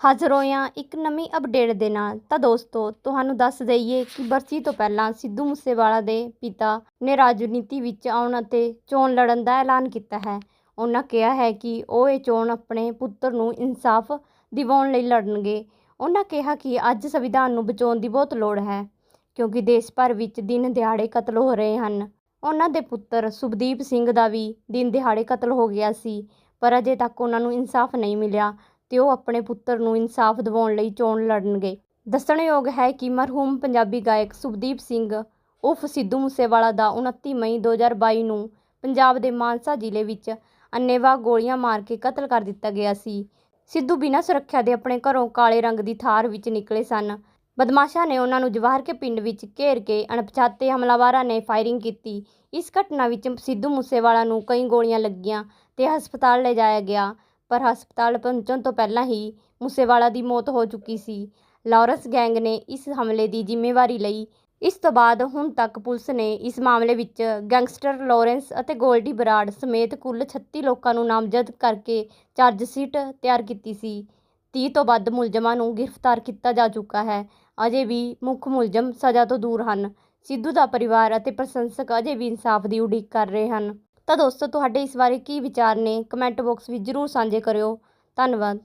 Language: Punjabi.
ਹਾਜ਼ਰ ਹੋਏ ਹਾਂ ਇੱਕ ਨਵੀਂ ਅਪਡੇਟ ਦੇ ਨਾਲ। ਤਾਂ ਦੋਸਤੋ, ਤੁਹਾਨੂੰ ਦੱਸ ਦਈਏ ਕਿ ਬਰਸੀ ਤੋਂ ਪਹਿਲਾਂ ਸਿੱਧੂ ਮੂਸੇਵਾਲਾ ਦੇ ਪਿਤਾ ਨੇ ਰਾਜਨੀਤੀ ਵਿੱਚ ਆਉਣ ਅਤੇ ਚੋਣ ਲੜਨ ਦਾ ਐਲਾਨ ਕੀਤਾ ਹੈ। ਉਹਨਾਂ ਕਿਹਾ ਹੈ ਕਿ ਉਹ ਇਹ ਚੋਣ ਆਪਣੇ ਪੁੱਤਰ ਨੂੰ ਇਨਸਾਫ ਦਿਵਾਉਣ ਲਈ ਲੜਨਗੇ। ਉਹਨਾਂ ਕਿਹਾ ਕਿ ਅੱਜ ਸੰਵਿਧਾਨ ਨੂੰ ਬਚਾਉਣ ਦੀ ਬਹੁਤ ਲੋੜ ਹੈ, ਕਿਉਂਕਿ ਦੇਸ਼ ਭਰ ਵਿੱਚ ਦਿਨ ਦਿਹਾੜੇ ਕਤਲ ਹੋ ਰਹੇ ਹਨ। ਉਹਨਾਂ ਦੇ ਪੁੱਤਰ ਸੁਭਦੀਪ ਸਿੰਘ ਦਾ ਵੀ ਦਿਨ ਦਿਹਾੜੇ ਕਤਲ ਹੋ ਗਿਆ ਸੀ, ਪਰ ਅਜੇ ਤੱਕ ਉਹਨਾਂ ਨੂੰ ਇਨਸਾਫ ਨਹੀਂ ਮਿਲਿਆ। ਤੇ ਉਹ ਆਪਣੇ ਪੁੱਤਰ ਨੂੰ ਇਨਸਾਫ ਦਿਵਾਉਣ ਲਈ ਚੋਣ ਲੜਨਗੇ। ਦੱਸਣਯੋਗ ਹੈ ਕਿ ਮਰਹੂਮ ਪੰਜਾਬੀ ਗਾਇਕ ਸੁਭਦੀਪ ਸਿੰਘ ਉਰਫ ਸਿੱਧੂ ਮੂਸੇਵਾਲਾ ਦਾ 29 ਮਈ 2022 ਨੂੰ ਪੰਜਾਬ ਦੇ ਮਾਨਸਾ ਜ਼ਿਲ੍ਹੇ ਵਿੱਚ ਅੰਨ੍ਹੇਵਾਹ ਗੋਲੀਆਂ ਮਾਰ ਕੇ ਕਤਲ ਕਰ ਦਿੱਤਾ ਗਿਆ ਸੀ। ਸਿੱਧੂ ਬਿਨਾਂ ਸੁਰੱਖਿਆ ਦੇ ਆਪਣੇ ਘਰੋਂ ਕਾਲੇ ਰੰਗ ਦੀ ਥਾਰ ਵਿੱਚ ਨਿਕਲੇ ਸਨ। ਬਦਮਾਸ਼ਾਂ ਨੇ ਉਹਨਾਂ ਨੂੰ ਜਵਾਹਰ ਕੇ ਪਿੰਡ ਵਿੱਚ ਘੇਰ ਕੇ ਅਣਪਛਾਤੇ ਹਮਲਾਵਰਾਂ ਨੇ ਫਾਇਰਿੰਗ ਕੀਤੀ। ਇਸ ਘਟਨਾ ਵਿੱਚ ਸਿੱਧੂ ਮੂਸੇਵਾਲਾ ਨੂੰ ਕਈ ਗੋਲੀਆਂ ਲੱਗੀਆਂ ਤੇ ਹਸਪਤਾਲ ਲਿਜਾਇਆ ਗਿਆ। ਪਰ ਹਸਪਤਾਲ ਪਹੁੰਚਣ ਤੋਂ ਪਹਿਲਾਂ ਹੀ ਮੂਸੇਵਾਲਾ ਦੀ ਮੌਤ ਹੋ ਚੁੱਕੀ ਸੀ। ਲਾਰੈਂਸ ਗੈਂਗ ਨੇ ਇਸ ਹਮਲੇ ਦੀ ਜ਼ਿੰਮੇਵਾਰੀ ਲਈ ਇਸ ਤੋਂ ਬਾਅਦ ਹੁਣ ਤੱਕ ਪੁਲਿਸ ਨੇ ਇਸ ਮਾਮਲੇ ਵਿੱਚ ਗੈਂਗਸਟਰ ਲਾਰੈਂਸ ਅਤੇ ਗੋਲਡੀ ਬਰਾੜ ਸਮੇਤ ਕੁੱਲ 36 ਲੋਕਾਂ ਨੂੰ ਨਾਮਜ਼ਦ ਕਰਕੇ ਚਾਰਜਸ਼ੀਟ ਤਿਆਰ ਕੀਤੀ ਸੀ। 30 ਤੋਂ ਵੱਧ ਮੁਲਜ਼ਮਾਂ ਨੂੰ ਗ੍ਰਿਫਤਾਰ ਕੀਤਾ ਜਾ ਚੁੱਕਾ ਹੈ। ਅਜੇ ਵੀ ਮੁੱਖ ਮੁਲਜ਼ਮ ਸਜ਼ਾ ਤੋਂ ਦੂਰ ਹਨ। ਸਿੱਧੂ ਦਾ ਪਰਿਵਾਰ ਅਤੇ ਪ੍ਰਸ਼ੰਸਕ ਅਜੇ ਵੀ ਇਨਸਾਫ ਦੀ ਉਡੀਕ ਕਰ ਰਹੇ ਹਨ। ਤਾਂ ਦੋਸਤੋ, ਤੁਹਾਡੇ ਇਸ ਬਾਰੇ ਕੀ ਵਿਚਾਰ ਨੇ? ਕਮੈਂਟ ਬਾਕਸ ਵਿੱਚ ਜ਼ਰੂਰ ਸਾਂਝੇ ਕਰਿਓ। ਧੰਨਵਾਦ।